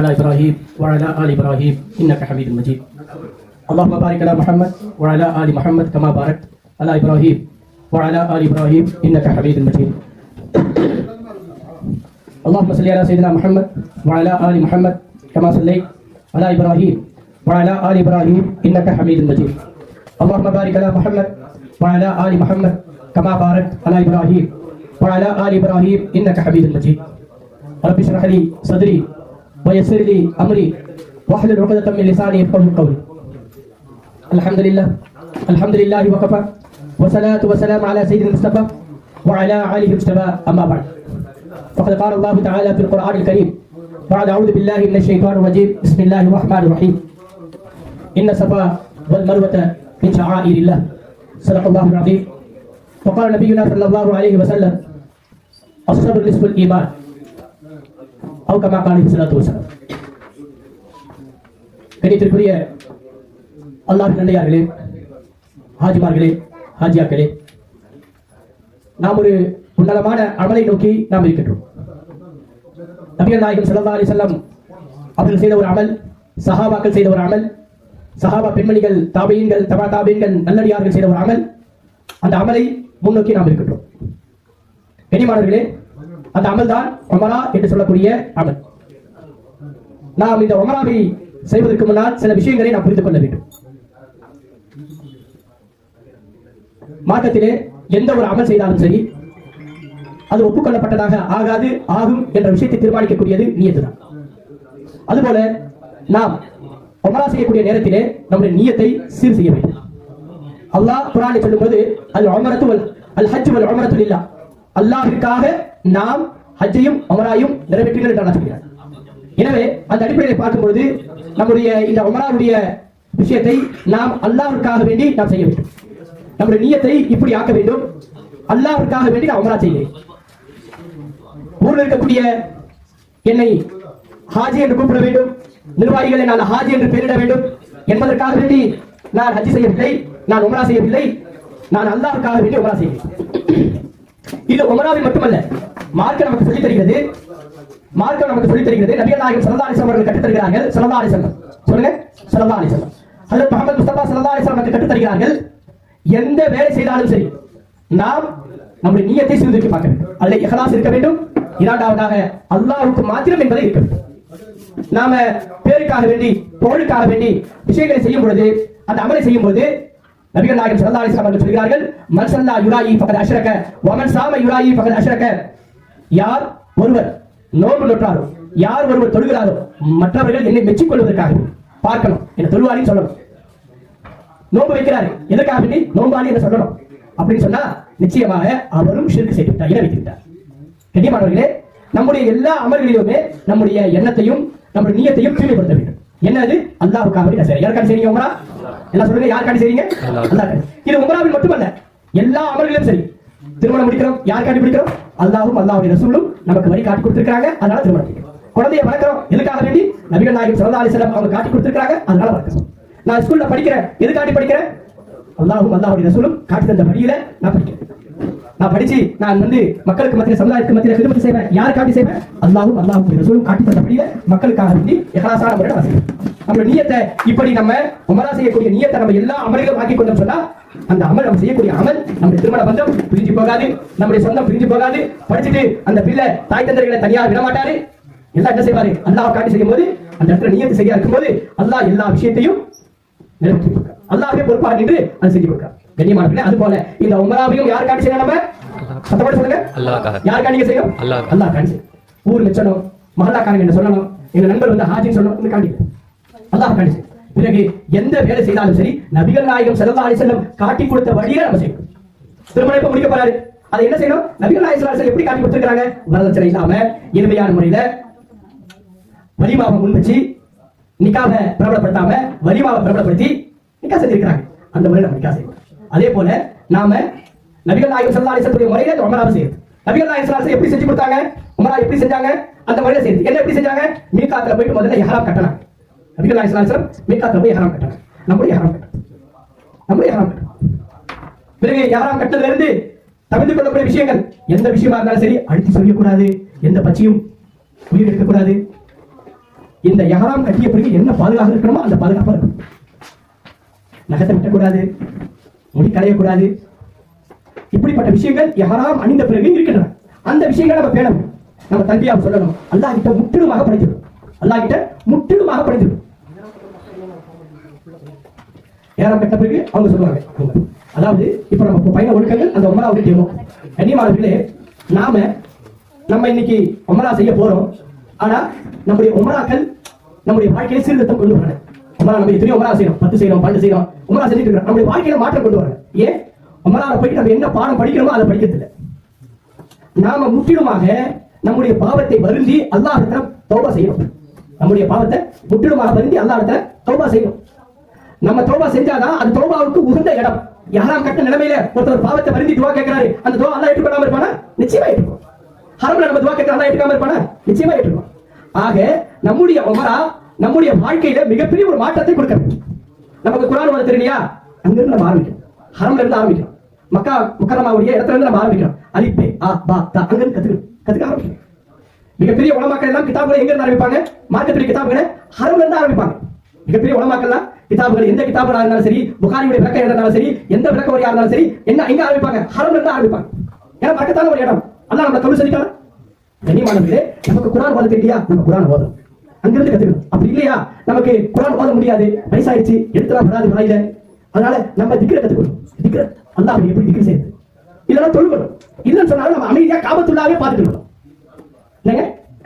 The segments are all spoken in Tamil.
على إبراهيم وعلى آل إبراهيم. إنك حميد مجيد. اللهم بارك على محمد وعلى آل محمد كما باركت على إبراهيم وعلى آل إبراهيم. إنك حميد مجيد. اللهم صل على سيدنا محمد وعلى آل محمد كما صليت على إبراهيم وعلى آل إبراهيم. إنك حميد مجيد. اللهم بارك على محمد وعلى آل محمد كما باركت على إبراهيم وعلى آل إبراهيم. إنك حميد مجيد. رب اشرح لي صدري ويسر لي أمري واحلل عقدة من لساني يفقهوا قولي. الحمد لله الحمد لله وكفى والصلاة والسلام على سيدنا المصطفى وعلى آله المجتبى أما بعد. فقد قال الله تعالى في القرآن الكريم بعد أعوذ بالله من الشيطان الرجيم. بسم الله الرحمن الرحيم. إن الصفا والمروة من شعائر الله. صدق الله العظيم. وقال نبينا صلى الله عليه وسلم الصبر نصف الإيمان. அவு கமா காணி சலாத்து வசனம் கணித்திற்குரிய அல்லாஹ் நண்டையார்களே ஹாஜிமார்களே ஹாஜியாக்களே நாம் ஒரு உன்னதமான அமலை நோக்கி நாம் இருக்கின்றோம் நபிகள் நாயகம் சல்லா அலி செல்லம் அவர்கள் செய்த ஒரு அமல் சஹாபாக்கள் செய்த ஒரு அமல் சஹாபா பெண்மணிகள் தாபீன்கள் தபா தாபீன்கள் நல்லடியார்கள் செய்த ஒரு அமல் அந்த அமலை முன்னோக்கி நாம் இருக்கின்றோம் கனிமானவர்களே அந்த அமல் தான் ஒமரா என்று சொல்லக்கூடிய அமல். நாம் இந்த ஒமராவை செய்வதற்கு முன்னால் சில விஷயங்களை நாம் புரிந்து கொள்ள வேண்டும். மார்க்கத்திலே எந்த ஒரு அமல் செய்தாலும் சரி அது ஒப்புக்கொள்ளப்பட்டதாக ஆகாது ஆகும் என்ற விஷயத்தை தீர்மானிக்கக்கூடியது நீயத்துதான். அதுபோல நாம் ஒமரா செய்யக்கூடிய நேரத்திலே நம்முடைய நீயத்தை சீர் செய்ய வேண்டும். அல்லாஹ் குரானை சொல்லும்போது அல் உமரத்து வல் அல் ஹஜ் அல் உமரத்து இல்லா அல்லாஹிற்காக நாம் ஹஜ்ஜையும் அமராயும் நிறைவேற்றுங்கள் என்று அல்லாஹ் எனவே அந்த அடிப்படையில் பார்க்கும்பொழுது நம்முடைய இந்த உமராவுடைய விஷயத்தை நாம் அல்லாவிற்காக வேண்டி நாம் செய்ய வேண்டும். நம்முடைய நியத்தை இப்படி ஆக்க வேண்டும். அல்லாவிற்காக வேண்டி நான் உமரா செய்கிறேன். ஊரில் இருக்கக்கூடிய என்னை ஹாஜி என்று கூப்பிட வேண்டும். நிர்வாகிகளை நான் ஹாஜி என்று பெயரிட வேண்டும். என்பதற்காக வேண்டி நான் ஹஜ்ஜி செய்யவில்லை. நான் உமரா செய்யவில்லை. நான் அல்லாஹ்வுக்காக வேண்டி உமரா செய்கிறேன். இது உமராவில் மட்டுமல்ல மார்க்க நமக்கு சொல்லித் தருகிறது. மார்க்க நமக்கு சொல்லித் தருகிறது. நபிகள் நாயகம் ஸல்லல்லாஹு அவர்கள் கற்றுத் தருகிறார்கள். சொல்லுங்க. ஸல்லல்லாஹு அலைஹி முகமது முஸ்தபா ஸல்லல்லாஹு நமக்கு கற்றுத்தருகிறார்கள் எந்த வேலை செய்தாலும் சரி நாம் நம்முடைய நீயத்தை சீர்தூக்கி பார்க்க வேண்டும். அதில் இஹ்லாஸ் இருக்க வேண்டும். இரண்டாவதாக அல்லாவுக்கு மாத்திரம் என்பதை இருக்க வேண்டும். நாம பேருக்காக வேண்டி புகழுக்காக வேண்டி விஷயங்களை செய்யும் பொழுது அந்த அமலை செய்யும் பொழுது நபிகள் நாயகம் சல்லா அலிஸ்லாம் அவர்கள் சொல்கிறார்கள் மன் யுராயி பகல் அஷ்ரக வமன் சாம யுராயி பகல் அஷ்ரக. யார் ஒருவர் நோன்பு நோற்றாரோ யார் ஒருவர் தொழுகிறாரோ மற்றவர்கள் என்னை மெச்சிக் கொள்வதற்காக பார்க்கணும் என்ன தொழுவாரின்னு சொல்லணும். நோன்பு வைக்கிறாரு. எதற்காக வேண்டி? நோம்பாளி என்று சொல்லணும். அப்படின்னு சொன்னா நிச்சயமாக அவரும் ஷிர்க் செய்து விட்டார் இணை வைத்துவிட்டார் கண்ணியமானவர்களே நம்முடைய எல்லா அமல்களிலுமே நம்முடைய எண்ணத்தையும் நம்முடைய நியத்தையும் தூய்மைப்படுத்த வேண்டும். என்னது? அல்லாஹ்வுக்காக வேண்டி நான் செய்றேன். யாருக்காண்டி செய்றீங்க உமரா? எல்லாம் சொல்லுங்க யாருக்காண்டி செய்றீங்க? அல்லாஹ். இது உமராவில் மட்டுமல்ல எல்லா அமல்களிலும் சரி. திருமணம் முடிக்கிறோம் யாருக்காண்டி முடிக்கிறோம்? அல்லாஹ்வும் அல்லாஹ்வுடைய ரசூலும் நமக்கு வழி காட்டி கொடுத்திருக்காங்க அதனால திருமணம் குழந்தையை வளர்க்கிறோம் எதுக்காக வேண்டி? நபிகள் நாயகம் அலைஹி வஸல்லம் அவங்க காட்டி கொடுத்திருக்காங்க அதனால வளர்க்கிறோம். நான் ஸ்கூல்ல படிக்கிறேன் எதுக்காண்டி படிக்கிறேன்? அல்லாஹும் அல்லாஹ்வுடைய ரசூலும் காட்டி தந்த வழியில நான் படிக்கிறேன். நான் படிச்சு நான் வந்து மக்களுக்கு மத்திய சமுதாயத்துக்கு மத்திய ஹிதமத் செய்வேன். யாருக்காண்டி செய்வேன்? அல்லாவும் அல்லாவும் ரசூலும் காட்டி தந்த மக்களுக்காக வேண்டி இஹ்லாஸான முறையில் நான் செய்வேன். நம்ம நீயத்தை இப்படி நம்ம உமரா செய்யக்கூடிய நீயத்தை நம்ம எல்லா அமல்களும் ஆக்கி கொண்டோம் சொன்னா அந்த அமல் நம்ம செய்யக்கூடிய அமல் நம்முடைய திருமண பந்தம் பிரிஞ்சு போகாது நம்முடைய சொந்தம் பிரிஞ்சு போகாது. படிச்சுட்டு அந்த பிள்ளை தாய் தந்தர்களை தனியாக விட மாட்டாரு. எல்லாம் என்ன செய்வாரு? அல்லாஹ் காட்டி செய்யும் போது அந்த இடத்துல நீயத்தை செய்யா இருக்கும்போது அல்லாஹ் எல்லா விஷயத்தையும் நிறைவேற்றி அல்லாஹே பொறுப்பாக நின்று அதை செஞ்சு கொடுக்கிறார். கண்ணியமானவர்களே அது போல இந்த உமராவையும் யார் காட்டி செய்யணும் நம்ம? சத்தப்பட சொல்லுங்க. யார் காணிக்க செய்யும். அல்லாஹ் காணி ஊர் மிச்சணும் மஹல்லாக்காரங்க என்ன சொல்லணும். எங்க நண்பர் வந்து ஹாஜின்னு சொல்லணும். இந்த காண்டி அல்லாஹ் காணி பிறகு எந்த வேலை செய்தாலும் சரி நபிகள் நாயகம் அலைஹி வஸல்லம் காட்டி கொடுத்த வழியில நம்ம செய்யணும். திருமணம் இப்ப முடிக்க போறாரு? அதை என்ன செய்யணும்? நபிகள் நாயகம் எப்படி காட்டி கொடுத்திருக்காங்க வரதட்சணை இல்லாம எளிமையான முறையில வலிமாவை முன் வச்சு நிக்காவை பிரபலப்படுத்தாம வலிமாவை பிரபலப்படுத்தி நிக்கா செஞ்சிருக்கிறாங்க. அந்த முறையில் நம்ம நிக்கா செய்யணும். அதே போல நாம நபிகள் நாயகம் சல்லா அலிசத்துடைய முறையில உமராவை செய்யுது நபிகள் நாயகம் சல்லா எப்படி செஞ்சு கொடுத்தாங்க? உமரா எப்படி செஞ்சாங்க? அந்த முறையில செய்யுது என்ன எப்படி செஞ்சாங்க? மீகாத்துல போயிட்டு முதல்ல இஹ்ராம் கட்டணும் நபிகள் நாயகம் சல்லா மீகாத்துல போய் இஹ்ராம் கட்டணும் நம்முடைய இஹ்ராம் கட்டணும். நம்முடைய இஹ்ராம் கட்டணும். பிறகு இஹ்ராம் கட்டதுல இருந்து தவிர்த்து கொள்ளக்கூடிய விஷயங்கள். எந்த விஷயமா இருந்தாலும் சரி அழுத்தி சொல்லக்கூடாது எந்த பச்சையும் உயிர் எடுக்கக்கூடாது. இந்த யகராம் கட்டிய பிறகு என்ன பாதுகாப்பு இருக்கணுமோ அந்த பாதுகாப்பாக இருக்கும் நகத்தை விட்டக்கூடாது. முடி களையக்கூடாது இப்படிப்பட்ட விஷயங்கள் எஹராம் அணிந்த பிறகு இருக்கின்றன. அந்த விஷயங்களை நம்ம பேணணும். நம்ம தம்பியாக சொல்லணும். அல்லா கிட்ட முற்றிலுமாக படிச்சிடும் அல்லா கிட்ட முற்றிலுமாக படிச்சிடும் நேரம் கட்ட பிறகு அவங்க சொல்லுவாங்க. அதாவது இப்ப நம்ம இப்ப பயண ஒழுக்கங்கள் அந்த ஒன்பதாவது தேவோம் கண்ணியமானவர்களே நாம நம்ம இன்னைக்கு ஒமரா செய்ய போறோம். ஆனா நம்முடைய ஒமராக்கள் நம்முடைய வாழ்க்கையை சீர்திருத்தம் கொண்டு வரணும் ஒமரா நம்ம எத்தனையோ உமரா செய்யறோம் பத்து செய்யறோம் பன்னெண்டு செய்யறோம் உமரா செஞ்சுட்டு இருக்கிறோம் நம்மளுடைய வாழ்க்கையில மாற்றம் கொண்டு வரேன் ஏன்? ஒமரால போயிட்டு நம்ம என்ன பாடம் படிக்கிறோமோ அதை படிக்கிறது நாம முற்றிலுமாக நம்முடைய பாவத்தை வருந்தி அல்லாஹ்விடம் தௌபா செய்யணும். நம்முடைய பாவத்தை முற்றிலுமாக வருந்தி அல்லாஹ்விடம் தௌபா செய்யணும். நம்ம தௌபா செஞ்சாதான் அது தௌபாவுக்கு உகந்த இடம். யாராம் கட்ட நிலைமையில ஒருத்தர் பாவத்தை வருந்தி துவா கேட்கிறாரு அந்த துவா அல்லா ஏற்றுக்கொள்ளாம இருப்பானா? நிச்சயமா ஏற்றுக்கும் ஹரம்ல நம்ம துவா கேட்கிற அல்லா ஏற்றுக்காம இருப்பானா? நிச்சயமா ஏற்றுக்கும் ஆக நம்முடைய உமரா நம்முடைய வாழ்க்கையில மிகப்பெரிய ஒரு மாற்றத்தை கொடுக்கிறது நமக்கு குரான் ஓத தெரியலையா அங்கிருந்து நம்ம ஆரம்பிக்கிறோம். ஹரம்ல இருந்து ஆரம்பிக்கிறோம். மக்கா முக்கரமாவுடைய இடத்துல இருந்து நம்ம ஆரம்பிக்கிறோம். அலிப்பே ஆ பா தா அங்கிருந்து கத்துக்கணும். கத்துக்க ஆரம்பிக்கிறோம். மிகப்பெரிய உலமாக்கள் எல்லாம் கிதாபுகளை எங்க இருந்து ஆரம்பிப்பாங்க? மார்க்கத்துடைய கிதாபுகளை ஹரம்ல இருந்து ஆரம்பிப்பாங்க. மிகப்பெரிய உலமாக்கள்லாம் கிதாபுகள் எந்த கிதாபுகளா இருந்தாலும் சரி புகாரியுடைய விளக்கம் இருந்தாலும் சரி எந்த விளக்க வரியா இருந்தாலும் சரி என்ன எங்க ஆரம்பிப்பாங்க? ஹரம்ல இருந்து ஆரம்பிப்பாங்க. ஏன்னா பக்கத்தான ஒரு இடம். அதான் நம்ம தமிழ் சொல்லிக்கலாம் கண்ணியமானவர்களே நமக்கு குரான் ஓத தெரியா நம்ம குரான் ஓதணும். அங்கிருந்து கத்துக்கணும். அப்படி இல்லையா? நமக்கு குரான் ஓத முடியாது. வயசாயிடுச்சு. எடுத்துலாம் வராது வாயில. அதனால நம்ம திக்கிற கத்துக்கணும். திக்கிற அப்படி எப்படி திக்கிற செய்யுது இதெல்லாம் தொழுகணும். இல்லைன்னு சொன்னாலும் நம்ம அமைதியா காபத்துள்ளாவே பார்த்துட்டு இருக்கணும்.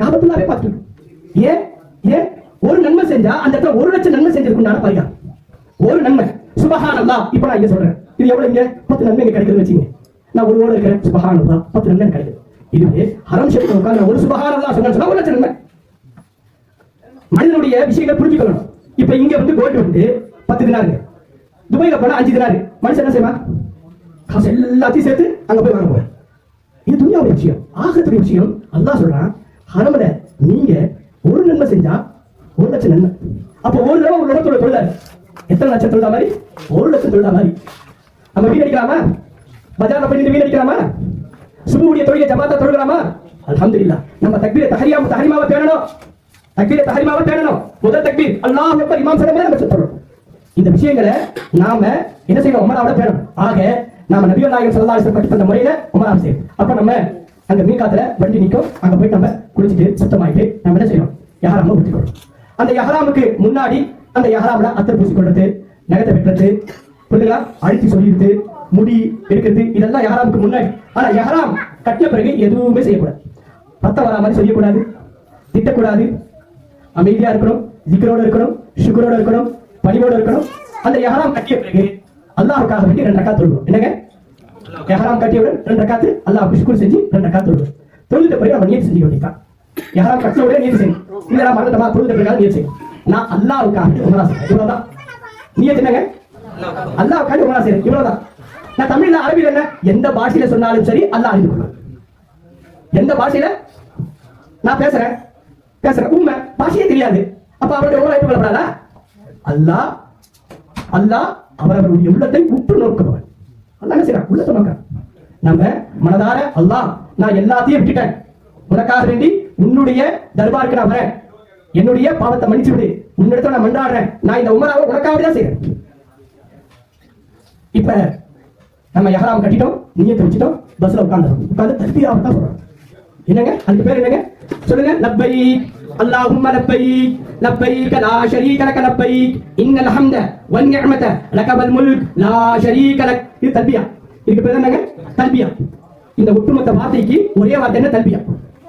காபத்துள்ளாவே பார்த்துட்டு ஏன்? ஏன்? ஒரு நன்மை செஞ்சா அந்த இடத்துல ஒரு லட்சம் நன்மை செஞ்சிருக்கும் பரிகாரம் ஒரு நன்மை. சுபஹான் அல்லா இப்ப நான் இங்க சொல்றேன். இது எவ்வளவு இங்க? பத்து நன்மை இங்க கிடைக்குதுன்னு வச்சுங்க நான் ஒரு ஓட இருக்கிறேன். சுபஹான் அல்லா பத்து நன்மை கிடைக்குது. இதுவே ஹரம் ஷெஃப்ட் உட்காந்து ஒரு சுபஹான் அல்லா சொன்னா ஒரு லட்சம் நன்மை. மனிதனுடைய விஷயங்களை புரிஞ்சுக்கணும். இப்ப இங்க வந்து கோல்டு வந்து பத்து தினாரு துபாயில போனா அஞ்சு தினாரு மனுஷன் என்ன செய்வான்? காசு எல்லாத்தையும் சேர்த்து அங்க போய் வாங்க போறேன். இது துணியாவுடைய விஷயம். ஆகத்துடைய விஷயம். அதான் சொல்றான் ஹரமல நீங்க ஒரு நன்மை செஞ்சா ஒரு லட்சம் நன்மை. அப்ப ஒரு தடவை ஒரு இடத்துல தொழிலாரு எத்தனை லட்சம் தொழிலா மாதிரி? ஒரு லட்சம் தொழிலா மாதிரி. நம்ம வீடு அடிக்கலாமா? பஜார்ல பண்ணிட்டு வீடு அடிக்கலாமா? சுபுடைய தொழிலை ஜமாத்தா தொழுகலாமா? அல்ஹம்துலில்லாஹ். நம்ம தக்பீரை தஹரியாம தஹரிமாவை பேணணும். தக்பீரை தஹரிமாவை பேணணும் முதல் தக்பீர். அல்லாஹ் அக்பர் இமாம் சலமே நம்ம சொல்றோம் இந்த விஷயங்களை நாம என்ன செய்யணும்? உமராவோட பேணணும் ஆக நாம நபிகள் நாயகம் சல்லா அலிஸ்லம் பற்றி பண்ண முறையில உமரா செய்யணும். அப்ப நம்ம அங்க மீகாத்துல வண்டி நிற்கும். அங்க போய் நம்ம குளிச்சுட்டு சுத்தமாயிட்டு நம்ம என்ன செய்யணும்? யஹராம ஊற்றிக்கணும் அந்த யஹராமுக்கு முன்னாடி அந்த யஹராம்ல அத்தர் பூசி கொள்றது நகத்தை வெட்டுறது புரியுதுங்களா அழுத்தி சொல்லிடுது முடி எடுக்கிறது இதெல்லாம் யஹராமுக்கு முன்னாடி. ஆனா யஹராம் கட்டிய பிறகு எதுவுமே செய்யக்கூடாது. ரத்தம் வரா மாதிரி செய்யக்கூடாது திட்டக்கூடாது. அமைதியா இருக்கணும் ஜிக்கரோட இருக்கணும் சுக்கரோட இருக்கணும் பணிவோட இருக்கணும். அந்த எஹராம் கட்டிய பிறகு அல்லாஹுக்காக வேண்டி ரெண்டு ரக்காத் தொழுவோம் என்னங்க? எஹராம் கட்டியவுடன் ரெண்டு ரக்காத்து அல்லாஹ்வுக்கு ஷுக்ர் செஞ்சு ரெண்டு ரக்காத் தொழுவோம் தொழுத பிறகு நம்ம நியத்து செஞ்சு வேண்டியதான் யஹராம் கட்டின உடனே நியத்து செய்யும் இல்ல நான் மறந்துட்டமா? தொழுத பிறகு நியத்து செய்யும் நான் அல்லாஹுக்காக வேண்டி உமரா இவ்வளவுதான். நீ என்னங்க? அல்லாஹுக்காக வேண்டி உமரா செய்யணும் இவ்வளவுதான். நான் தமிழ்ல அரபியில் என்ன? எந்த பாஷையில சொன்னாலும் சரி அல்லாஹ் அறிந்து கொள்ளும் எந்த பாஷையில? நான் பேசுறேன். பேசுறேன் உண்மை பாஷையே தெரியாது. அப்ப அவருடைய உணவை கொள்ளப்படாதா? அல்லாஹ் அல்லாஹ் அவரவருடைய உள்ளத்தை உற்று நோக்குபவன் அல்லாஹ் என்ன செய்யறான் உள்ளத்தை நோக்கிறான். நம்ம மனதார அல்லாஹ் நான் எல்லாத்தையும் விட்டுட்டேன். உனக்காக வேண்டி உன்னுடைய தர்பாருக்கு நான் வரேன். என்னுடைய பாவத்தை மன்னிச்சு விடு. உன்னிடத்துல நான் மன்றாடுறேன். நான் இந்த உமராவை உனக்காக தான் செய்யறேன் இப்ப நம்ம யஹராம் கட்டிட்டோம் நீயத்தை வச்சுட்டோம் பஸ்ல உட்காந்துடும் உட்காந்து தஸ்பீராவை தான் சொல்றோம். என்னங்க? அதுக்கு பேர் என்னங்க? சொல்லுங்க. லப்பை அல்லாஹும்ம லப்பை லப்பைக கலா ஷரீக லக லப்பை இன்னல் ஹம்த வன் நிஅமத லகபல் முல்க். லா ஷரீக லக். இது தல்பியா. இதுக்கு பேர் என்னங்க? தல்பியா. இந்த ஒட்டுமொத்த வார்த்தைக்கு ஒரே வார்த்தை என்ன? தல்பியா.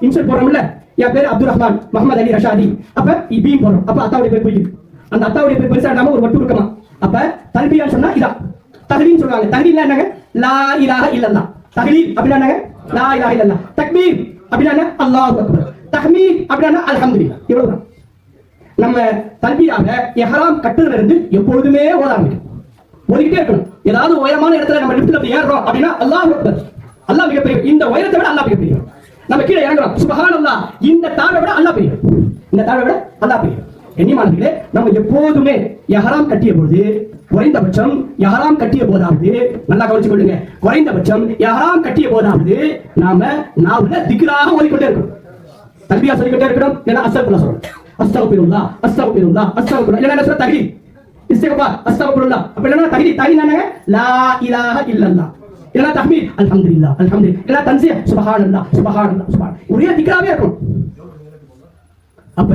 இன்சல் போறோம்ல என் பேர் அப்துல் ரஹ்மான் முகமது அலி ரஷாதி. அப்ப இப்பயும் போறோம் அப்ப அத்தாவுடைய பேர் போயிடுது அந்த அத்தாவுடைய பேர் பெருசா இல்லாம ஒரு வட்டு இருக்கமா? அப்ப தல்பியான்னு சொன்னா இதா. தகலீன் சொல்றாங்க தகலீன் என்னங்க? லா இலாஹ இல்லல்லா தகலீன் அப்படின்னா என்னங்க? லா இலாஹ இல்லல்லா தக்பீர். அப்படின்னா அல்லாஹ் அக்பர். தஹ்மீத் அப்படின்னா அல்ஹம்துலில்லா இவ்வளவுதான். நம்ம தல்பியாக எஹராம் கட்டுறதுல இருந்து எப்பொழுதுமே ஓட ஆரம்பிக்கும். ஓடிக்கிட்டே இருக்கணும். ஏதாவது உயரமான இடத்துல நம்ம லிஃப்ட்ல போய் ஏறுறோம் அப்படின்னா அல்லாஹ் அக்பர். அல்லாஹ் மிகப்பெரிய இந்த உயரத்தை விட அல்லாஹ் மிகப்பெரிய நம்ம கீழே இறங்குறோம். சுபஹான் அல்லாஹ் இந்த தாழை விட அல்லாஹ் பெரிய. இந்த தாழ்வை விட அல்லாஹ் பெரிய. எண்ணிமானங்களே நம்ம எப்போதுமே எஹராம் கட்டிய பொழுது குறைந்தபட்சம் யாராம் கட்டிய போதாவது நல்லா கவனிச்சு கொள்ளுங்க. குறைந்தபட்சம் யாராம் கட்டிய போதாவது நாம நாவுல திக்ராக ஓடிக்கொண்டே இருக்கணும். தல்பியா சொல்லிக்கிட்டே இருக்கணும். ஏன்னா அசல் சொல்லணும். அஸ்தகபிருல்லா அஸ்தகபிருல்லா அஸ்தகபிருல்லா என்ன சொல்ல தகுதி. இஸ்திகபார் அஸ்தகபிருல்லா அப்ப என்னன்னா தகி தகி நானே லா இலாஹ இல்லல்லா இல்லைன்னா தஹ்மீத். அல்ஹம்துலில்லா அல்ஹம்துலில்லா இல்லைன்னா தன்சிய சுபஹானல்லா சுபஹானல்லா சுபஹான் ஒரே திக்ராவே இருக்கும் அப்ப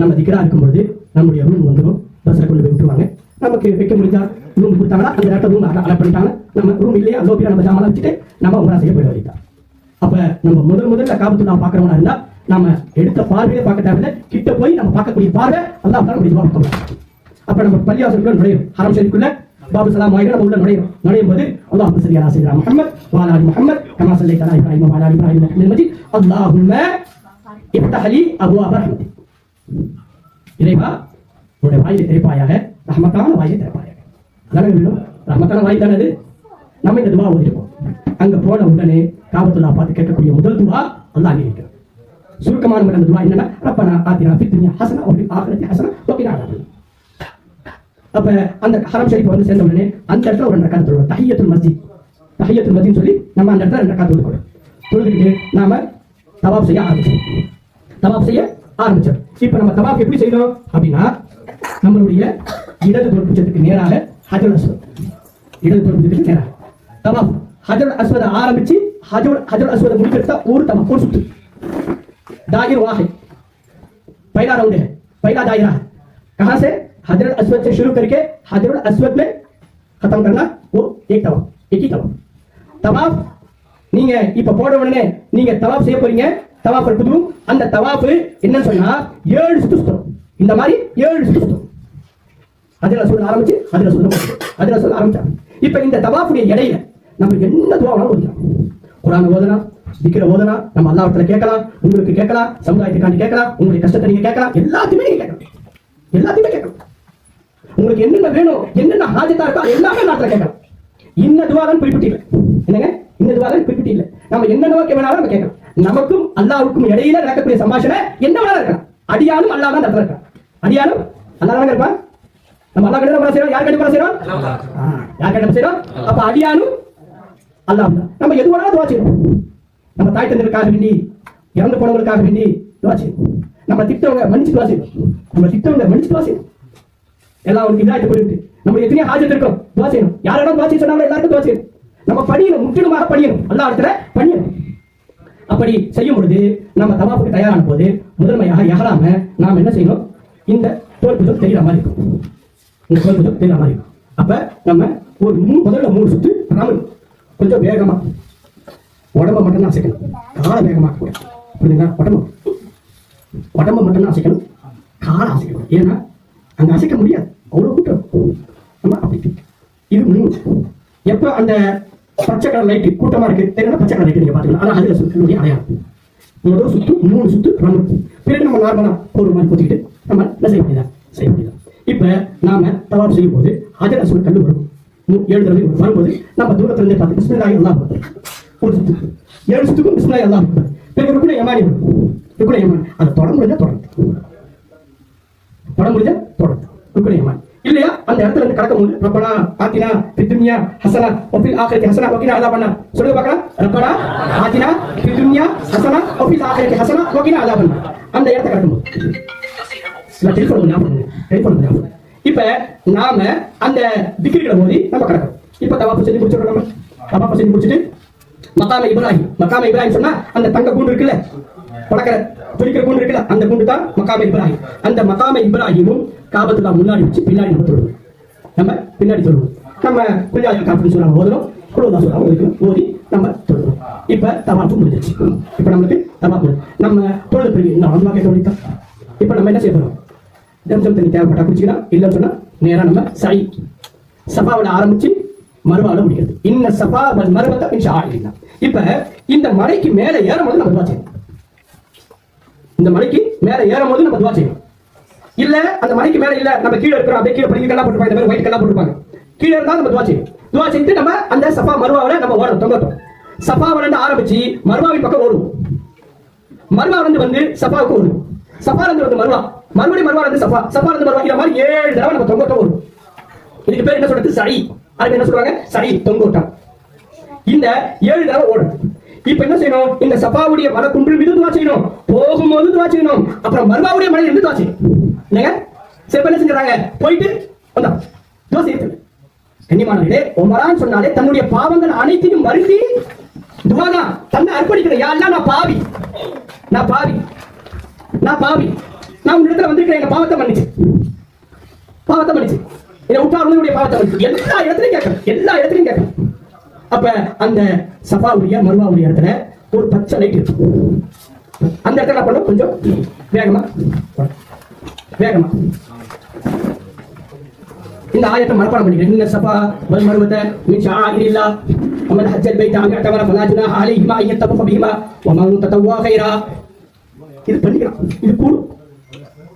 நம்ம திக்ரா இருக்கும்பொழுது நம்முடைய ரூம் வந்துடும் பஸ்ல கொண்டு போய் விட்டுருவாங்க. நமக்கு வைக்க முடிஞ்சா ரூம் கொடுத்தாங்கன்னா அந்த இடத்துல ரூம் அலர்ட் பண்ணிட்டாங்க. நம்ம ரூம் இல்லையா? லோபியா நம்ம ஜாமான் வச்சுட்டு நம்ம உமரா செய்ய போயிட வைத்தா அப்ப நம்ம முதல் முதல்ல காபத்து நான் பார்க்கறவனா இருந்தா நம்ம எடுத்த பார்வையை பார்க்க தேவையில்ல. கிட்ட போய் நம்ம பார்க்கக்கூடிய பார்வை அல்லாஹ் தான் முடிவு பார்க்கணும் அப்ப நம்ம பள்ளிவாசலுக்குள்ள நுழையும். ஹரம் ஷரீஃப்குள்ள பாபு சலாம் ஆயிரம் நம்ம உள்ள நுழையும். நுழையும் போது அல்லாஹ் சரி அலா சையidina முகமது வாலாலி முகமது கமா சல்லை அலா இப்ராஹிம் வாலாலி இப்ராஹிம் இன்னல் மஜீத். அல்லாஹும்ம இப்தஹலி அபு அபர் இறைவா உடைய வாயிலை திரைப்பாயாக ரஹமத்தான வாயை திறப்பாரு. அதான ரஹமத்தான வாய் தானது? நம்ம இந்த துவா ஓதிருக்கோம் அங்க போன உடனே காபத்துல்லா பார்த்து கேட்கக்கூடிய முதல் துவா அல்லா அங்கீகரிக்கிறார் சுருக்கமான முறை அந்த துவா என்னன்னா ரப்பனா ஆத்தினா பித்துனியா ஹசனா ஒரு ஆகரத்தி ஹசனா ஓகே அப்ப அந்த ஹரம் ஷெரீஃப் வந்து சேர்ந்த உடனே அந்த இடத்துல ஒரு ரெண்டு தொழுவோம். தஹியத்துல் மஸ்ஜித். தஹியத்துல் மஸ்ஜித் சொல்லி நம்ம அந்த இடத்துல ரெண்டு தொழுது போடும் தொழுதுட்டு நாம தவாப் செய்ய ஆரம்பிச்சோம் தவாப் செய்ய ஆரம்பிச்சோம் இப்போ நம்ம தவாப் எப்படி செய்யணும் அப்படின்னா நம்மளுடைய இடது பொறுப்புச்சத்துக்கு நேராக ஹஜர் அஸ்வத் இடது பொறுப்புச்சத்துக்கு நேராக தவாப் ஹஜர் அஸ்வத ஆரம்பிச்சு ஹஜர் ஹஜர் அஸ்வத முடிக்கிறதா ஒரு தவாப் ஒரு சுத்து दागिर वाहिद पहला राउंड है पहला दायरा है कहां से हजरत असवद से शुरू करके हजरत असवद में खत्म करना वो एक तवाफ एक ही तवाफ தவாஃப் நீங்க இப்ப போட உடனே நீங்க தவாஃப் செய்ய போறீங்க தவாஃப் இருக்குது அந்த தவாஃப் என்ன சொன்னா ஏழு சுத்து சுத்தம் இந்த மாதிரி ஏழு சுத்தம். அதில் சொல்ல ஆரம்பிச்சு அதில் சொல்ல அதில் சொல்ல ஆரம்பிச்சாங்க. இப்ப இந்த தவாஃபுடைய இடையில நம்ம என்ன துவா வேணாலும் ஓதிக்கலாம் ஓதனா ஓதலாம் திக்கிற ஓதனா நம்ம அல்லாஹ்விடத்துல கேட்கலாம் உங்களுக்கு கேட்கலாம் சமுதாயத்துக்காண்டி கேட்கலாம் உங்களுடைய கஷ்டத்தை நீங்க கேட்கலாம் எல்லாத்தையுமே நீங்கள் கேட்கலாம். எல்லாத்தையுமே கேட்கலாம். உங்களுக்கு என்னென்ன வேணும் என்னென்ன ஹாஜத்தா இருக்கோ எல்லாமே எல்லாமே நாட்டில் கேட்கலாம். இன்ன துவாதான் குறிப்பிட்டில்லை என்னங்க? இந்த துவாதான் குறிப்பிட்டில்லை நம்ம என்ன நோக்க வேணாலும் நம்ம கேட்கலாம். நமக்கும் அல்லாவுக்கும் இடையில நடக்கக்கூடிய சம்பாஷணை என்ன வேணாலும் இருக்கலாம். அடியானும் அல்லாஹ் தான் இடத்துல இருக்கான். அடியானும் அல்லாஹ் தான் இருப்பான். நம்ம அல்லாஹ் கண்டு செய்யறோம் யார் கண்டு செய்யறோம் ஆ, யார் கண்டு செய்யறோம் அப்ப அடியானும் அல்லாஹ் தான். நம்ம எது வேணாலும் துவா செய்யணும் நம்ம தாய் தந்தருக்காக வேண்டி இறந்து போனவங்களுக்காக வேண்டி துவா செய்யணும் நம்ம திட்டவங்க மன்னிச்சு துவா செய்யணும் நம்ம திட்டவங்க மன்னிச்சு துவா செய்யணும் எல்லாம் அவனுக்கு இதாயிட்டு போயிட்டு நம்ம எத்தனையோ ஹாஜத் இருக்கோம் துவா செய்யணும். யாரெல்லாம் துவா செய்ய சொன்னாலும் எல்லாருக்கும் துவா செய்யணும். நம்ம பணியணும் முற்றிலுமாக பணியணும் அல்லா இடத்துல பணியணும் அப்படி செய்யும் பொழுது நம்ம தவாஃபுக்கு தயாரான போது முதன்மையாக எகராம நாம் என்ன செய்யணும்? இந்த தோல் புஜம் தெரிகிற மாதிரி இருக்கும். இந்த தோல் புஜம் தெரிகிற மாதிரி இருக்கும். அப்ப நம்ம ஒரு மூணு முதல்ல மூணு சுத்து ராமன். கொஞ்சம் வேகமா. உடம்ப மட்டும் தான் அசைக்கணும். காலை வேகமா புரியுதுங்களா? உடம்பு. உடம்ப மட்டும் தான் அசைக்கணும். காலை அசைக்கணும். ஏன்னா அங்க அசைக்க முடியாது. அவ்வளவு கூட்டம். நம்ம அப்படி இது மூணு எப்ப அந்த பச்சை கலர் லைட் கூட்டமா இருக்கு. தெரியாத பச்சை கலர் லைட் நீங்க பாத்துக்கலாம் ஆனா அதுல சுத்தனுடைய அடையாளம். முதல் சுத்து மூணு சுத்து ரன் பிறகு நம்ம நார்மலா ஒரு மாதிரி குத்திக்கிட்டு நம்ம என்ன செய்ய முடியாது செய்ய முடியாது இப்ப நாம தவாப் செய்யும் போது அதில் அசுவர் கல்லு வரும். ஏழு தடவை வரும்போது நம்ம தூரத்துல இருந்தே பார்த்து பிஸ்மில்லாஹி அல்லாஹ் ஒரு சுத்து. ஏழு சுத்துக்கும் பிஸ்மில்லாஹி அல்லாஹ் பிறகு ருக்குன யமானி வரும். ருக்குன யமான் அதை தொடர்ந்து முடிஞ்சா தொடர்ந்து. தொட முடிஞ்ச தொடர்ந்து. ருக்குன யமான் இல்லையா? அந்த இடத்துல இருந்து கடக்கும் போது ரப்பனா ஆத்தினா பித்துன்யா ஹசனா ஒஃபில் ஆகிரத்தி ஹசனா வகினா அதா பண்ணா. சொல்லுங்க பார்க்கலாம். ரப்பனா ஆத்தினா பித்துன்யா ஹசனா ஒஃபில் ஆகிரத்தி ஹசனா வகினா அதா பண்ணா. அந்த இடத்த கடக்கும் போது நான் டெலிஃபோன் ஞாபகம் டெலிஃபோன் ஞாபகம் இப்ப நாம அந்த திக்ரிகளை மோதி நம்ம கிடக்கும் இப்ப தவாப்பு செஞ்சு முடிச்சிடறோம் நம்ம. தவாப்பு செஞ்சு முடிச்சுட்டு மக்காம இப்ராஹிம். மக்காம இப்ராஹிம் சொன்னா அந்த தங்க கூண்டு இருக்குல்ல? படக்கிற துடிக்கிற கூண்டு இருக்குல்ல அந்த கூண்டு தான் மக்காம இப்ராஹிம். அந்த மக்காம இப்ராஹிமும் காபத்துல்லா முன்னாடி வச்சு பின்னாடி நம்ம தொழுவோம். நம்ம பின்னாடி தொழுவோம். நம்ம பிள்ளையாளர் காப்புன்னு சொல்லுவாங்க ஓதுறோம் குழுவா சொல்லுவாங்க ஓதிக்கணும். ஓதி நம்ம தொழுவோம். இப்ப தவாப்பு முடிஞ்சிருச்சு. இப்ப நம்மளுக்கு தவாப்பு நம்ம தொழுது பிறகு இன்னும் அம்மா கேட்ட வழிதான் இப்ப நம்ம என்ன செய்ய போறோம்? ஜம்சம் தண்ணி தேவைப்பட்டா குடிச்சிக்கலாம். இல்லைன்னு சொன்னா நேரா நம்ம சை சபாவில் ஆரம்பிச்சு மறுவாட முடியாது இன்ன சபா மறுபத்தை மறுபத்த மின் இப்போ இப்ப இந்த மலைக்கு மேல ஏறும்போது நம்ம துவா செய்யணும். இந்த மலைக்கு மேல ஏறும் போது நம்ம துவா செய்யணும். இல்ல அந்த மலைக்கு மேல இல்ல நம்ம கீழே இருக்கிறோம் அப்படியே கீழே படிக்க கல்லா போட்டுருப்பாங்க இந்த மாதிரி ஒயிட் கல்லா போட்டுருப்பாங்க. கீழே இருந்தா நம்ம துவா செய்யணும். துவா செய்துட்டு நம்ம அந்த சஃபா மருவாவில நம்ம ஓடணும் தொங்கட்டும் சஃபாவில இருந்து ஆரம்பிச்சு மருவாவின் பக்கம் ஓடுவோம் மர்வா வந்து வந்து சஃபாவுக்கு வரும் சஃபா இருந்து வந்து மருவா. மறுபடியும் மருவா வந்து சஃபா. சஃபா இருந்து மருவா இந்த மாதிரி ஏழு தடவை நம்ம தொங்கோட்டம் ஓடும். இதுக்கு பேர் என்ன சொல்றது? சரி அதுக்கு என்ன சொல்றாங்க சரி தொங்கோட்டம் இந்த ஏழு தடவை ஓடும். இப்ப என்ன செய்யணும்? இந்த சபாவுடைய மலை குன்றில் மீது துவா செய்யணும். போகும்போது துவா செய்யணும். அப்புறம் மருவாவுடைய மலையில் இருந்து துவா செய்யணும். என்னங்க? என்ன செஞ்சாங்க போயிட்டு வந்தா. துவா செய்யறது. கண்ணியமானவர்களே உமரான் சொன்னாலே தன்னுடைய பாவங்கள் அனைத்தையும் வருந்தி துவாதான் தன்னை அர்ப்பணிக்கிறேன் யாரெல்லாம் நான் பாவி. நான் பாவி. நான் பாவி. நான் உங்க இடத்துல வந்திருக்கிறேன். எங்க பாவத்தை மன்னிச்சு. பாவத்தை மன்னிச்சு. என்னை விட்டாருடைய பாவத்தை மன்னிச்சு. எல்லா இடத்துலையும் கேட்கறேன் எல்லா இடத்துலையும் கேட்கறேன் அப்ப அந்த சபாவுடைய மருவாவுடைய இடத்துல ஒரு பச்சை லைட் இருக்கு அந்த இடத்துல என்ன பண்ணும் கொஞ்சம் வேகமா வேகமா இந்த ஆயத்தை மனப்பாடம் பண்ணிக்கிறேன் இந்த சபா வல் மருவத மின் ஷாஇரில்லா ومن حج البيت عن اعتمر فلا جناح عليهما ان يتطوف بهما ومن تطوع خيرا இது பண்ணிக்கலாம் இது கூடும்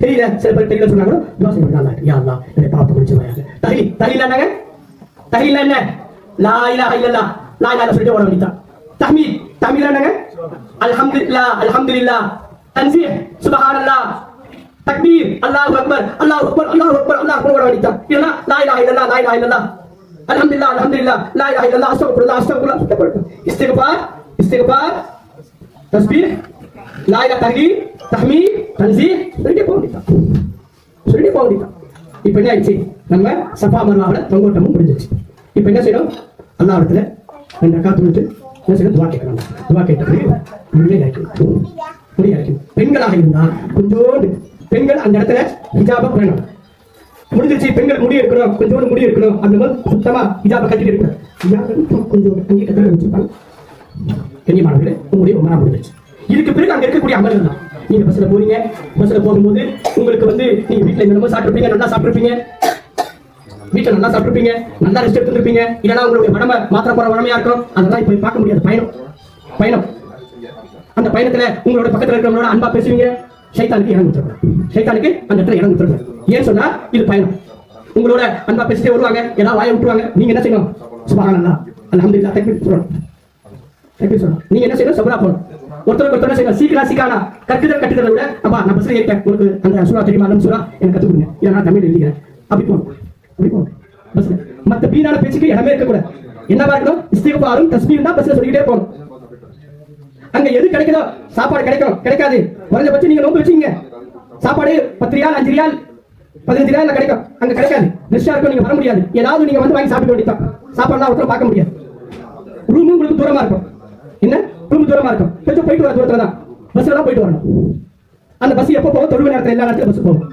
தெரியல சில பேர் தெரியல சொன்னா கூட துவா செய்யணும் அல்லா யா அல்லாஹ் என்னை பாவத்தை மன்னிச்சுவாயாக தஹலி தஹலீல் என்னங்க தஹலீல் என்ன லா இலாஹ இல்லல்லாஹ் லா இலாஹ சொல்லிட்டு ஓட வேண்டியதான் தஹ்மீத் தஹ்மீல் என்னங்க அல்ஹம்துலில்லாஹ் அல்ஹம்துலில்லாஹ் தன்சீஹ் சுப்ஹானல்லாஹ் தக்பீர் அல்லாஹ் அக்பர் அல்லாஹ் அக்பர் அல்லாஹ் அக்பர் அல்லாஹ் அக்பர் ஓட வேண்டியதான் இல்லனா லா இலாஹ இல்லல்லாஹ் லா இலாஹ இல்லல்லாஹ் அல்ஹம்துலில்லாஹ் அல்ஹம்துலில்லாஹ் லா இலாஹ இல்லல்லாஹ் அஸ்தக்ஃபிருல்லாஹ் அஸ்தக்ஃபிருல்லாஹ் இஸ்திக்பார் இஸ்திக்பார் தஸ்பீஹ் லா இலாஹ தஹ்லீல் தஹ்மீத் தன்சீஹ் சொல்லிட்டே போக வேண்டியதான் சொல்லிட்டே போக வேண்டியதான் இப்ப என்ன ஆயிடுச்சு நம்ம சஃபா மருவாவில் தொங்கோட்டமும் முடிஞ்சிச்சு இப்ப என்ன செய்யணும்? அல்லாவிடத்துல ரெண்டு அக்கா துணிட்டு என்ன செய்யணும்? துவா கேட்கணும். துவா கேட்டது முடிய அழைக்கணும் முடிய அழைக்கணும் பெண்களாக இருந்தால் கொஞ்சோண்டு பெண்கள் அந்த இடத்துல ஹிஜாபம் வேணும் முடிஞ்சிருச்சு பெண்கள் முடி எடுக்கணும் கொஞ்சோண்டு முடி எடுக்கணும். அந்த மாதிரி சுத்தமா ஹிஜாப கட்டிட்டு இருக்கணும் ஹிஜாப கொஞ்சம் அங்கே கட்டி வச்சுப்பாங்க. கண்ணியமானவர்களே உங்களுடைய ரொம்ப நாள் முடிஞ்சிருச்சு. இதுக்கு பிறகு அங்க இருக்கக்கூடிய அமல்கள் தான் நீங்க பஸ்ல போறீங்க. பஸ்ல போகும்போது உங்களுக்கு வந்து நீங்க வீட்டுல என்னமோ சாப்பிட்டுருப்பீங்க நல்லா சாப்பிட்டுருப்பீங்க. வீட்டுல நல்லா சாப்பிட்டுருப்பீங்க நல்லா ரெஸ்ட் எடுத்துருப்பீங்க. இல்லைன்னா உங்களுடைய உடம்ப மாத்திர போற உடமையா இருக்கும். அதெல்லாம் இப்ப பார்க்க முடியாது. பயணம். பயணம். அந்த பயணத்துல உங்களோட பக்கத்துல இருக்கிறவங்களோட அன்பா பேசுவீங்க. சைத்தானுக்கு இடம் கொடுத்துருங்க. சைத்தானுக்கு அந்த இடத்துல இடம் கொடுத்துருங்க. ஏன் சொன்னா இது பயணம். உங்களோட அன்பா பேசிட்டே வருவாங்க. ஏதாவது வாய விட்டுருவாங்க. நீங்க என்ன செய்யணும்? சுபஹானல்லாஹ் அல்ஹம்துலில்லாஹ். தக்பீர் சொல்லணும் எப்படி சொல்லணும் நீங்க என்ன செய்யணும்? சபரா போகணும் ஒருத்தருக்கு ஒருத்தர் என்ன செய்யணும்? சீக்கிரம் சீக்கிரம் கட்டுதல் கட்டுதலை விட அப்பா நான் பஸ்ல ஏறிட்டேன் உனக்கு அந்த சுறா தெரியுமா? அந்த சுறா எனக்கு கத்து கொடுங்க. இதை நான் தமிழ் எழுதிக்கிறேன். அப்படி போகணும். மத்த பீனான பேச்சுக்கு இடமே இருக்கக்கூடாது. என்னவா இருக்கணும்? இஸ்திகாரும் தஸ்மீரும் தான் பஸ்ல சொல்லிக்கிட்டே போகணும். அங்க எது கிடைக்குதோ சாப்பாடு கிடைக்கும் கிடைக்காது. குறைஞ்சபட்சம் நீங்க நோம்பு வச்சீங்க சாப்பாடு பத்து ரியால் அஞ்சு ரியால் பதினஞ்சு ரியால் கிடைக்கும். அங்க கிடைக்காது. ரெஸ்டா இருக்கும் நீங்க வர முடியாது. ஏதாவது நீங்க வந்து வாங்கி சாப்பிட வேண்டியதான் சாப்பாடுலாம் ஒருத்தர் பார்க்க முடியாது. ரூமும் உங்களுக்கு தூரமா இருக்கும். என்ன? ரூம் தூரமா இருக்கும். கொஞ்சம் போயிட்டு வர தூரத்துல தான் பஸ்ல தான் போயிட்டு வரணும். அந்த பஸ் எப்போ போகும்? தொழுவு நேரத்தில் எல்லா நேரத்துல பஸ் போகும்.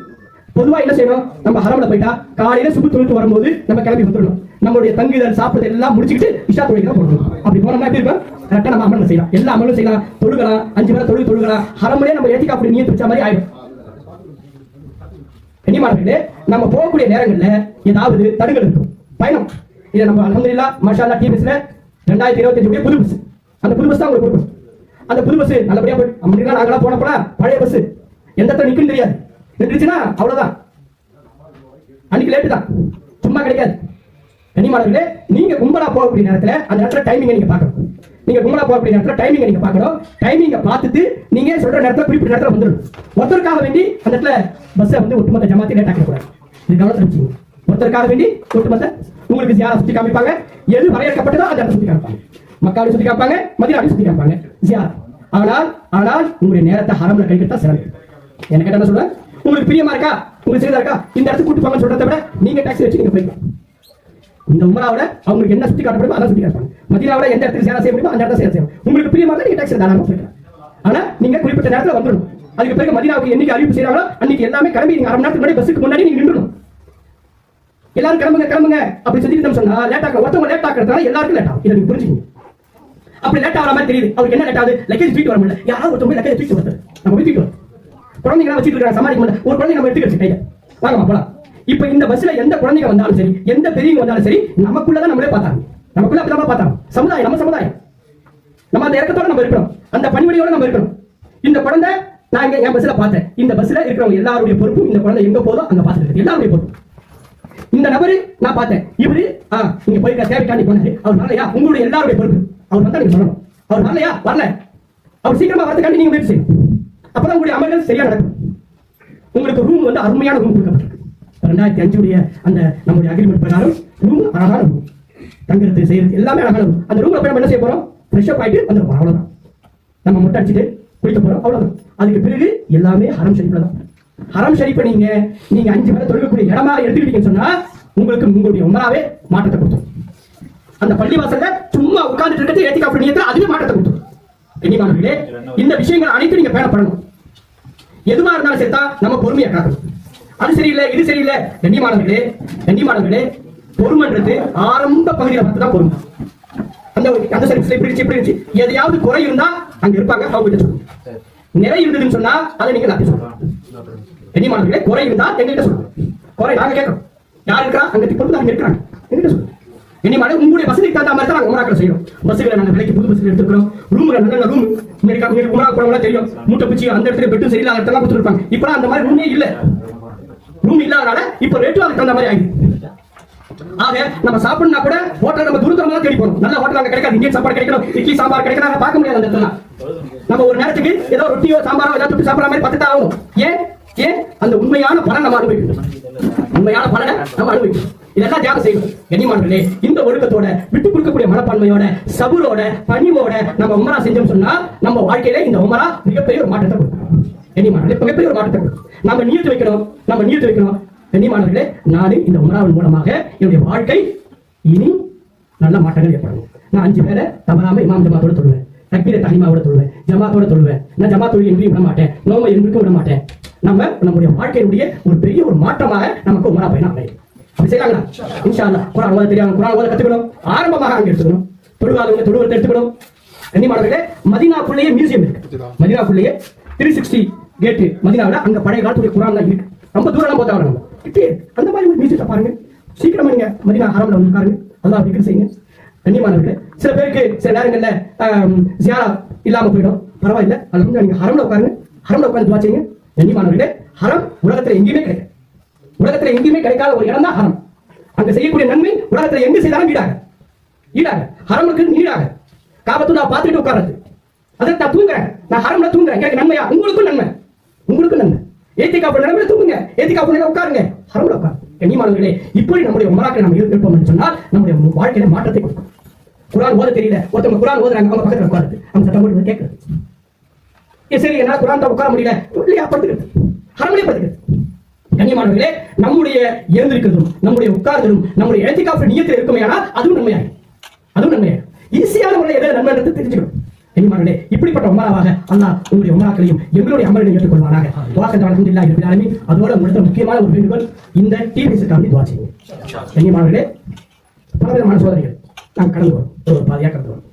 பொதுவா என்ன செய்யணும்? நம்ம ஹரம்ல போயிட்டா காலையில சுப்பு தொழுத்து வரும்போது நம்ம கிளம்பி வந்துடணும். நம்மளுடைய தங்குதல் சாப்பிடுறது எல்லாம் முடிச்சுக்கிட்டு இஷா தொழில் தான் போடணும் அப்படி போனோம்னா எப்படி இருக்கும்? கரெக்டா நம்ம அமல்ல செய்யலாம். எல்லா அமலும் செய்யலாம். தொழுகலாம். அஞ்சு பேரை தொழில் தொழுகலாம். ஹரம்லயே நம்ம ஏத்திக்கா அப்படி நீர் மாதிரி ஆயிடும். கண்ணியமானவர்களே நம்ம போகக்கூடிய நேரங்கள்ல ஏதாவது தடுகள் இருக்கும். பயணம். இதை நம்ம அலமதுல்லா மஷாலா டிபிஎஸ்ல ரெண்டாயிரத்தி இருபத்தஞ்சு புது பஸ் அந்த புது பஸ் தான் உங்களுக்கு கொடுக்கும். அந்த புது பஸ் நல்லபடியா போய் அப்படின்னா நாங்களாம் போனப்படா பழைய பஸ் எந்த நிற்கும் தெரியாது. இருந்துச்சுன்னா அவ்வளவுதான். அன்னைக்கு லேட்டு தான். சும்மா கிடைக்காது. கண்ணியமானவர்களே நீங்க கும்பலா போகக்கூடிய நேரத்துல அந்த இடத்துல டைமிங் நீங்க பார்க்கணும். நீங்க கும்பலா போகக்கூடிய நேரத்துல டைமிங் நீங்க பார்க்கணும். டைமிங்க பார்த்துட்டு நீங்க சொல்ற நேரத்துல குறிப்பிட்ட நேரத்துல வந்துடும் ஒருத்தருக்காக வேண்டி அந்த இடத்துல பஸ்ஸை வந்து ஒட்டுமொத்த ஜமாத்தி லேட் ஆக்க கூடாது. இது கவனத்தில் வச்சுக்கோங்க. ஒருத்தருக்காக வேண்டி ஒட்டுமொத்த உங்களுக்கு யாரை சுத்தி காமிப்பாங்க. எது வரையறுக்கப்பட்டதோ அந்த இடத்துல சுத்தி காமிப்பாங்க. மக்காவை சுத்தி காமிப்பாங்க மதினாவை சுத்தி காமிப்பாங்க. ஜியாரா ஆனால் ஆனால் உங்களுடைய நேரத்தை ஹரம்ல தான் சிறந்த எனக்கு என்ன சொல்றேன் உங்களுக்கு பிரியமா இருக்கா? உங்களுக்கு சரிதா இருக்கா? இந்த இடத்துக்கு கூட்டு போங்க சொல்றதை விட நீங்க டாக்ஸி வச்சு நீங்க போய்க்கலாம் இந்த உமராவுல அவங்களுக்கு என்ன சுத்தி காட்டப்படுமோ அதான் சுத்தி காட்டுவாங்க. மதீனாவுல எந்த இடத்துக்கு சேவை செய்ய முடியுமோ அந்த இடத்துல சேவை செய்யணும் உங்களுக்கு பிரியமா நீங்க டாக்ஸி தாராளமா போய்க்கலாம். ஆனா நீங்க குறிப்பிட்ட நேரத்துல வந்துடணும். அதுக்கு பிறகு மதினாவுக்கு என்னைக்கு அறிவிப்பு செய்யறாங்களோ அன்னைக்கு எல்லாமே கிளம்பி நீங்க அரை மணி நேரத்துக்கு முன்னாடி பஸ்ஸுக்கு முன்னாடி நீங்க நின்றணும் எல்லாரும் கிளம்புங்க கிளம்புங்க அப்படி சொல்லிட்டு சொன்னா லேட் ஆக ஒருத்தவங்க லேட் ஆகிறதுனால எல்லாருக்கும் லேட் ஆகும். இதை நீங்க புரிஞ்சுக்கணும். அப்படி லேட் ஆகிற மாதிரி தெரியுது. அவருக்கு என்ன லேட் ஆகுது? லக்கேஜ் தூக்கிட்டு வர முடியல யாராவது ஒருத்தவங்க லக்கேஜ் தூக்கிட்டு வருது. நம்ம போய் தூக்கிட்டு குழந்தைங்க வச்சுட்டு இருக்காங்க சமாளிக்க ஒரு குழந்தை நம்ம எடுத்துக்கிச்சு கையில வாங்கம்மா போலாம். இப்ப இந்த பஸ்ல எந்த குழந்தைங்க வந்தாலும் சரி எந்த பெரியவங்க வந்தாலும் சரி நமக்குள்ளதான் நம்மளே பார்த்தாங்க. நமக்குள்ள அப்படிதான் பார்த்தாங்க. சமுதாயம் நம்ம சமுதாயம். நம்ம அந்த இறக்கத்தோட நம்ம இருக்கணும். அந்த பணிமொழியோட நம்ம இருக்கணும். இந்த குழந்தை நான் இங்க என் பஸ்ல பார்த்தேன். இந்த பஸ்ல இருக்கிறவங்க எல்லாருடைய பொறுப்பும் இந்த குழந்தை எங்க போதோ அங்க பார்த்துட்டு எல்லாருடைய பொறுப்பு. இந்த நபரு நான் பார்த்தேன். இவரு ஆ நீங்க போயிருக்க தேவைக்காண்டி போனாரு. அவர் வரலையா? உங்களுடைய எல்லாருடைய பொறுப்பு. அவர் வந்தா நீங்க சொல்லணும். அவர் வரலையா? வரல. அவர் சீக்கிரமா வரதுக்காண்டி நீங்க முயற்சி செய்யணும். அப்பதான் உங்களுடைய அமல்கள் சரியா நடக்கும். உங்களுக்கு ரூம் வந்து அருமையான ரூம் கொடுக்கப்பட்டிருக்கு. ரெண்டாயிரத்தி அஞ்சுடைய அந்த நம்முடைய அக்ரிமெண்ட் பிரகாரம் ரூம் அழகான ரூம் தங்குறது செய்யறது எல்லாமே அழகான ரூம் அந்த ரூம்ல போய் நம்ம என்ன செய்ய போறோம்? ஃப்ரெஷ்அப் ஆயிட்டு வந்துடும் அவ்வளவுதான். நம்ம முட்டை அடிச்சுட்டு குளிக்க போறோம். அவ்வளவுதான். அதுக்கு பிறகு எல்லாமே ஹரம் ஷரீஃப்ல தான். ஹரம் ஷரீஃப் நீங்க நீங்க அஞ்சு பேரை தொழுகக்கூடிய இடமா எடுத்துக்கிட்டீங்கன்னு சொன்னா உங்களுக்கு உங்களுடைய உமராவே மாற்றத்தை கொடுத்தோம். அந்த பள்ளிவாசல்ல சும்மா உட்கார்ந்துட்டு இருக்கிறது ஏத்தி காப்பி நீங்க அதுவே மாற்றத்தை கொடுத்தோம். கண்ணியமானவர்களே இந்த விஷயங்கள் அனைத்தும் நீங்க பேணப்படணும். எதுவா இருந்தாலும் சேர்த்தா நம்ம பொறுமையை காக்கணும். அது சரியில்லை இது சரியில்லை. கண்ணியமானவர்களே கண்ணியமானவர்களே பொறுமைன்றது ஆரம்ப பகுதியில பார்த்து தான் பொறுமை. அந்த அந்த சரி இப்படி இருந்துச்சு இப்படி இருந்துச்சு. எதையாவது குறை இருந்தா அங்க இருப்பாங்க அவங்க கிட்ட சொல்லுங்க நிறை இருந்ததுன்னு சொன்னா அதை நீங்க எல்லாத்தையும் சொல்லலாம் கண்ணியமானவர்களே குறை இருந்தா எங்ககிட்ட சொல்லுங்க. குறை நாங்க கேட்கறோம். யார் இருக்கா அங்க பொறுப்பு அங்க இருக்கிறாங்க. எங்கிட்ட சொல்லுங்க. இனிமேல் உங்களுடைய வசதிக்கு தகுந்த மாதிரி தான் நாங்க உமராக்கள் செய்யறோம் பஸ்ஸுகளை நாங்கள் விலைக்கு புது பஸ்ஸுகள் எடுத்துக்கிறோம். ரூம்கள் நல்ல நல்ல ரூம். முன்னாடி உங்களுக்கு உமரா போறவங்க தெரியும். மூட்டை பிச்சு அந்த இடத்துல பெட்டும் சரியில்லை இடத்துல கொடுத்துருப்பாங்க. இப்பலாம் அந்த மாதிரி ரூமே இல்ல. ரூம் இல்லாதனால இப்போ ரேட்டும் அதுக்கு தகுந்த மாதிரி ஆயிடுது ஆக நம்ம சாப்பிடணும்னா கூட ஹோட்டல் நம்ம தூரத்தமா தேடி போறோம் நல்ல ஹோட்டல் அங்க கிடைக்காது. இந்தியன் சாப்பாடு கிடைக்கணும். இட்லி சாம்பார் கிடைக்கணும் பார்க்க முடியாது அந்த இடத்துல நம்ம ஒரு நேரத்துக்கு ஏதோ ரொட்டியோ சாம்பாரோ ஏதாவது தொட்டு மாதிரி பத்து தான் ஆகும் ஏன்? ஏன்? அந்த உண்மையான பலன் நம்ம அனுபவிக்கணும். உண்மையான பலனை நம்ம அனுபவிக்கணும். இதெல்லாம் தியாகம் செய்யணும். கண்ணியமானங்களே இந்த ஒழுக்கத்தோட விட்டு கொடுக்கக்கூடிய மனப்பான்மையோட சபுரோட பணிவோட நம்ம உமரா செஞ்சோம் சொன்னா நம்ம வாழ்க்கையில இந்த உமரா மிகப்பெரிய ஒரு மாற்றத்தை கொடுக்கும். கண்ணியமானங்களே மிகப்பெரிய ஒரு மாற்றத்தை கொடுக்கும். நம்ம நியத்து வைக்கணும் நம்ம நியத்து வைக்கணும். கண்ணியமானவர்களே நானே இந்த உமராவின் மூலமாக என்னுடைய வாழ்க்கை இனி நல்ல மாற்றங்கள் ஏற்படும் நான் அஞ்சு பேரை தவறாம இமாம் ஜமாத்தோட சொல்லுவேன் தக்கீரை தனிமாவோட சொல்லுவேன் ஜமாத்தோட சொல்லுவேன் நான் ஜமா தொழில் என்று விட மாட்டேன். நோமை என்றும் விட மாட்டேன். நம்ம நம்முடைய வாழ்க்கையினுடைய ஒரு பெரிய ஒரு மாற்றமாக நமக்கு உமரா பயணம் அமையும். அப்படி இன்ஷா அல்லாஹ் குரான் ஓத தெரியாம குரான் ஓத கத்துக்கணும். ஆரம்பமாக அங்க எடுத்துக்கணும். தொழுவாதவங்க தொடுவத்தை எடுத்துக்கணும். மதினா மதினாக்குள்ளேயே மியூசியம் இருக்கு. மதினாக்குள்ளேயே த்ரீ சிக்ஸ்டி கேட்டு மதினாவில் அங்க பழைய காலத்துடைய குரான் தான் இருக்கு. ரொம்ப தூரம் போத்தா வரணும் கிட்டே அந்த மாதிரி ஒரு மியூசியத்தை பாருங்க. சீக்கிரமா நீங்க மதினா ஹரம்ல வந்து உட்காருங்க. அல்லாஹ் விக்ரம் செய்யுங்க. கண்ணியமானவர்களே சில பேருக்கு சில நேரங்கள்ல ஜியாரா இல்லாம போயிடும். பரவாயில்ல. அது நீங்க ஹரம்ல உட்காருங்க. ஹரம்ல உட்காந்து துவா செய்யுங்க. கண்ணியமானவர்களே ஹரம் உலகத்துல எங்கேயுமே கிடையாது உலகத்துல எங்கேயுமே கிடைக்காத ஒரு இடம் தான் ஹரம். அங்க செய்யக்கூடிய நன்மை உலகத்துல எங்க செய்தாலும் ஈடாக. ஈடாக. ஹரமுக்கு நீடாக. காபத்து நான் பார்த்துட்டு உட்கார்றது. அதை நான் தூங்குறேன். நான் ஹரம்ல தூங்குறேன். எனக்கு நன்மையா? உங்களுக்கும் நன்மை. உங்களுக்கும் நன்மை. ஏத்தி காப்பு நிலைமையில தூங்குங்க. ஏத்தி காப்பு நிலை உட்காருங்க. ஹரம்ல உட்காரு கண்ணியமானவர்களே இப்படி நம்முடைய உமராக்கள் நம்ம இருப்போம் என்று சொன்னால் நம்முடைய வாழ்க்கையில மாற்றத்தை கொடுக்கும். குரான் ஓத தெரியல. ஒருத்தவங்க குரான் ஓதுறாங்க. அவங்க பக்கத்துல உட்காருது. அவங்க சட்டம் போட்டு கேட்கறது சரி என்ன குரான் தான் உட்கார முடியல. இல்லையா படுத்துக்கிறது ஹரமலே படுத்துக்கிறது கண்ணியமானவர்களே நம்முடைய எழுந்திருக்கிறதும் நம்முடைய உட்கார்தலும் நம்முடைய ஏத்திகாப்பு இருக்குமே இருக்குமையானா அதுவும் நன்மையாகும் அதுவும் நன்மையாக ஈஸியான முறையில் எதை நன்மைன்றது தெரிஞ்சுக்கணும். கண்ணியமானவர்களே இப்படிப்பட்ட உமராவாக அல்லாஹ் உங்களுடைய உமராக்களையும் எங்களுடைய அமலையும் ஏற்றுக்கொள்வானாக. வாக்கத்தை அலமதுல்லாஹி ரபில் ஆலமீன். அதோட உங்களுக்கு முக்கியமான ஒரு வேண்டுகோள் இந்த டிவிஸுக்காண்டி துவா செய்யுங்க கண்ணியமானவர்களே பலவிதமான சோதனைகள் நாம் கடந்து வரும். ஒரு பாதையாக கடந்து வரும்.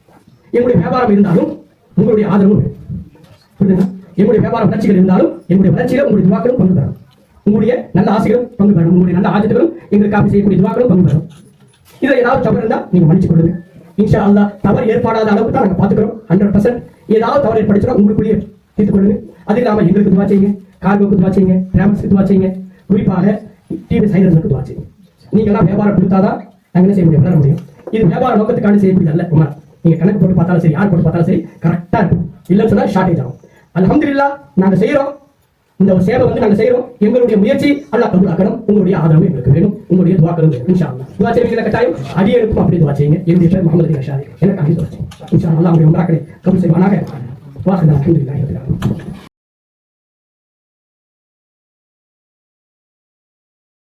எங்களுடைய வியாபாரம் இருந்தாலும் உங்களுடைய ஆதரவும் வேணும் புரியுதுங்களா? எங்களுடைய வியாபார வளர்ச்சிகள் இருந்தாலும் எங்களுடைய வளர்ச்சியில உங்களுடைய துவாக்களும் பங்கு பெறணும் உங்களுடைய நல்ல ஆசைகளும் பங்கு பெறும். உங்களுடைய நல்ல ஆஜத்துகளும் எங்களுக்காக செய்யக்கூடிய துவாக்களும் பங்கு பெறும். இதுல ஏதாவது தவறு இருந்தா நீங்க மன்னிச்சு கொடுங்க இன்ஷா அல்லா தவறு ஏற்படாத அளவுக்கு தான் நாங்க பாத்துக்கிறோம் ஹண்ட்ரட் பர்சன்ட் ஏதாவது தவறு ஏற்படுச்சுன்னா உங்களுக்குள்ளேயே தீர்த்து கொள்ளுங்க. அது இல்லாம எங்களுக்கு துவா செய்யுங்க. கார்கோக்கு துவா செய்யுங்க. டிராவல்ஸ்க்கு துவா செய்யுங்க. குறிப்பாக டிவி சைலன்ஸுக்கு துவா செய்யுங்க. நீங்களாம் வியாபாரம் கொடுத்தாதான் நாங்க என்ன செய்ய முடியும்? வளர முடியும். இது வியாபார நோக்கத்துக்காண்டி செய்யக்கூடியது அல்ல குமார் நீங்க கணக்கு போட்டு பார்த்தாலும் சரி யார் போட்டு பார்த்தாலும் சரி கரெக்டா இருக்கும். இல்லைன்னு சொன்னா ஷார்டேஜ் ஆகும். அலமதுல்லா நாங்க செய்யறோம் இந்த ஒரு சேவை வந்து நாங்க செய்யறோம் எங்களுடைய முயற்சி அல்லாஹ் கபுலாக்கணும் உங்களுடைய ஆதரவு எங்களுக்கு வேணும். உங்களுடைய துவாக்களும் வேணும். இன்ஷா அல்லாஹ் துவா செய்வீங்க கட்டாயம். அடி எடுக்கும் அப்படி துவா செய்யுங்க. என்னுடைய பேர் முகமது அலி அஷாரி எனக்கு அடி துவா செய்யுங்க. இன்ஷா அல்லா உங்களுடைய உமராக்களை கபூல் செய்வானாக. வாசல் அல்ஹம்துலில்லாஹி